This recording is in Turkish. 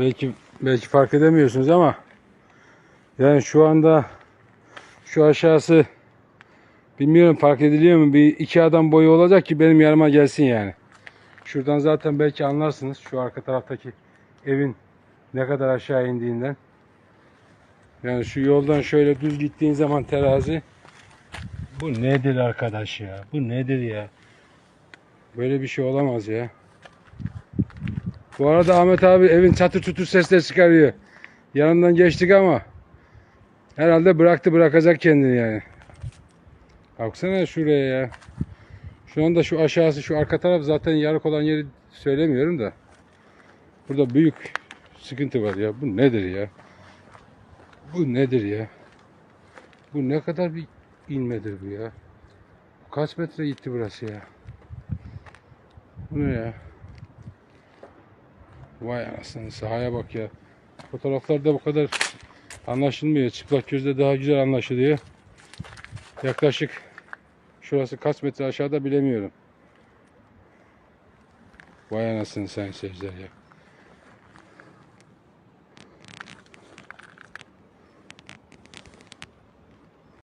belki belki fark edemiyorsunuz ama yani şu anda şu aşağısı bilmiyorum fark ediliyor mu bir iki adam boyu olacak ki benim yanıma gelsin yani. Şuradan zaten belki anlarsınız şu arka taraftaki evin ne kadar aşağı indiğinden. Yani şu yoldan şöyle düz gittiğin zaman terazi bu nedir arkadaş ya? Bu nedir ya? Böyle bir şey olamaz ya. Bu arada Ahmet abi evin çatır çutur sesler çıkarıyor. Yanından geçtik ama herhalde bıraktı bırakacak kendini yani. Baksana şuraya ya. Şu anda şu aşağısı şu arka taraf zaten yarık olan yeri söylemiyorum da. Burada büyük sıkıntı var ya. Bu nedir ya? Bu nedir ya? Bu ne kadar bir inmedir bu ya? Kaç metre gitti burası ya? Bu ne ya? Vay anasını sahaya bak ya. Fotoğraflarda bu kadar anlaşılmıyor. Çıplak gözle daha güzel anlaşılıyor. Yaklaşık şurası kaç metre aşağıda bilemiyorum. Vay anasını sen seyirciler ya.